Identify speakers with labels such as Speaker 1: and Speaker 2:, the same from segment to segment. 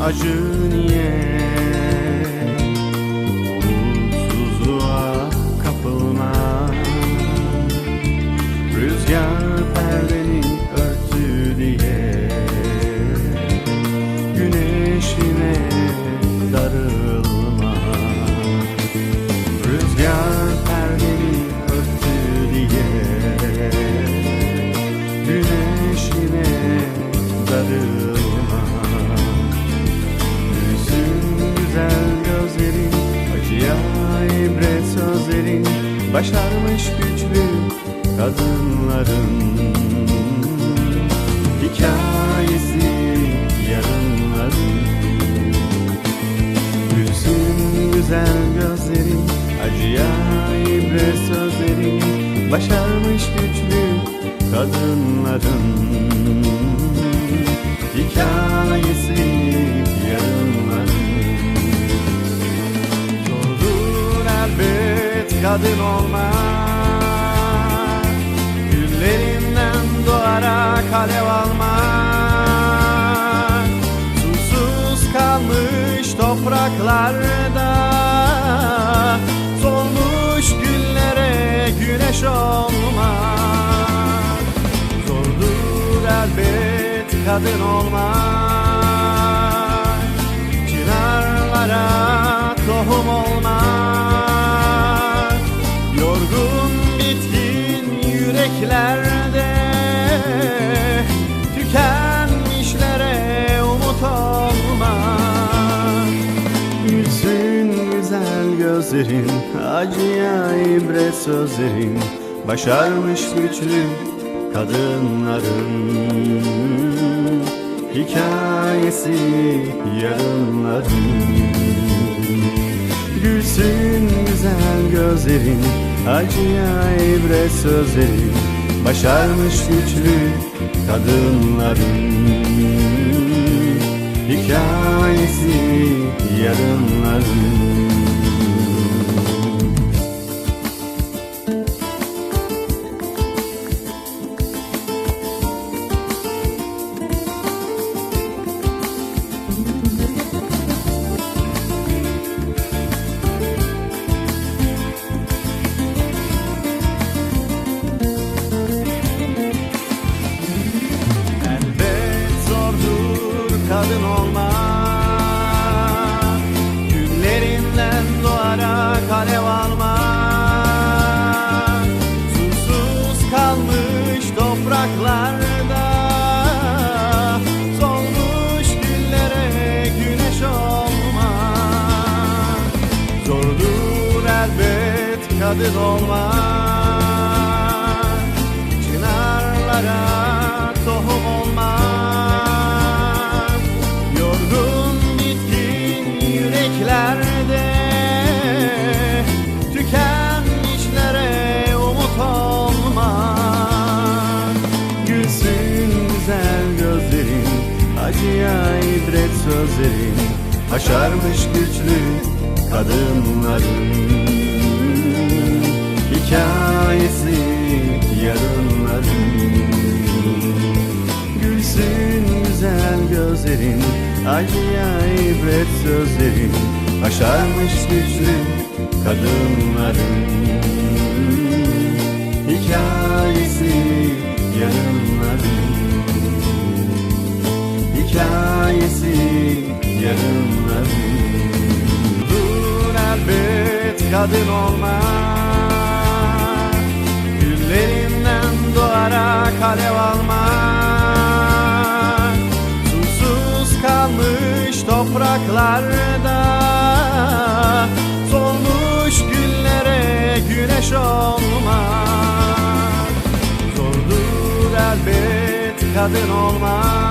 Speaker 1: acı niye Başarmış güçlü kadınların Hikayesi yarınların. Gülsün güzel gözlerin Acıya ibret sözlerin Başarmış güçlü kadınların Hikayesi kadın olmak Güllerinden doğarak alev almak Susuz kalmış topraklarda Solmuş güllere güneş olmak Zordur elbet kadın olmak gözlerin Acıya ibret sözlerin Başarmış güçlü kadınların Hikayesi yarınların. Gülsün güzel gözlerin Acıya ibret sözlerin Başarmış güçlü kadınların Hikayesi yarınların elbet kadın olmak Çınarlara tohum olmak Yorgun bitkin yüreklerde Tükenmişlere umut olmak Gülsün güzel gözlerin Acıya ibret sözlerin Başarmış güçlü kadınların Hikayesi yarınların. Gülsün güzel gözlerin ibret sözlerin Başarmış güçlü kadınların. Hikayesi yarınların. Hikayesi yarınların. Dur elbet kadın olmak topraklarda Solmuş güllere güneş olmak Zordur elbet kadın olmak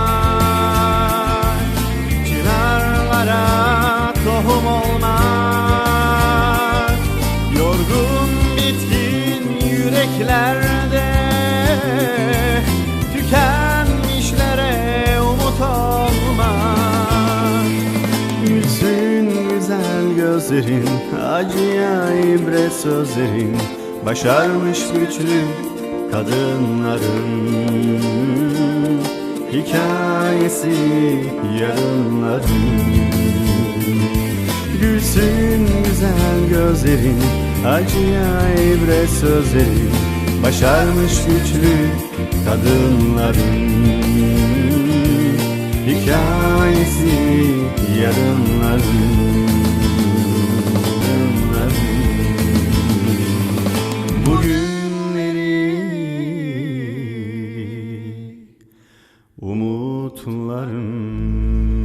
Speaker 1: gözlerin Acıya ibret sözlerin Başarmış güçlü kadınların hikayesi yarınların. Gülsün güzel gözlerin acıya ibret sözlerin Başarmış güçlü kadınların Hikayesi umutlarım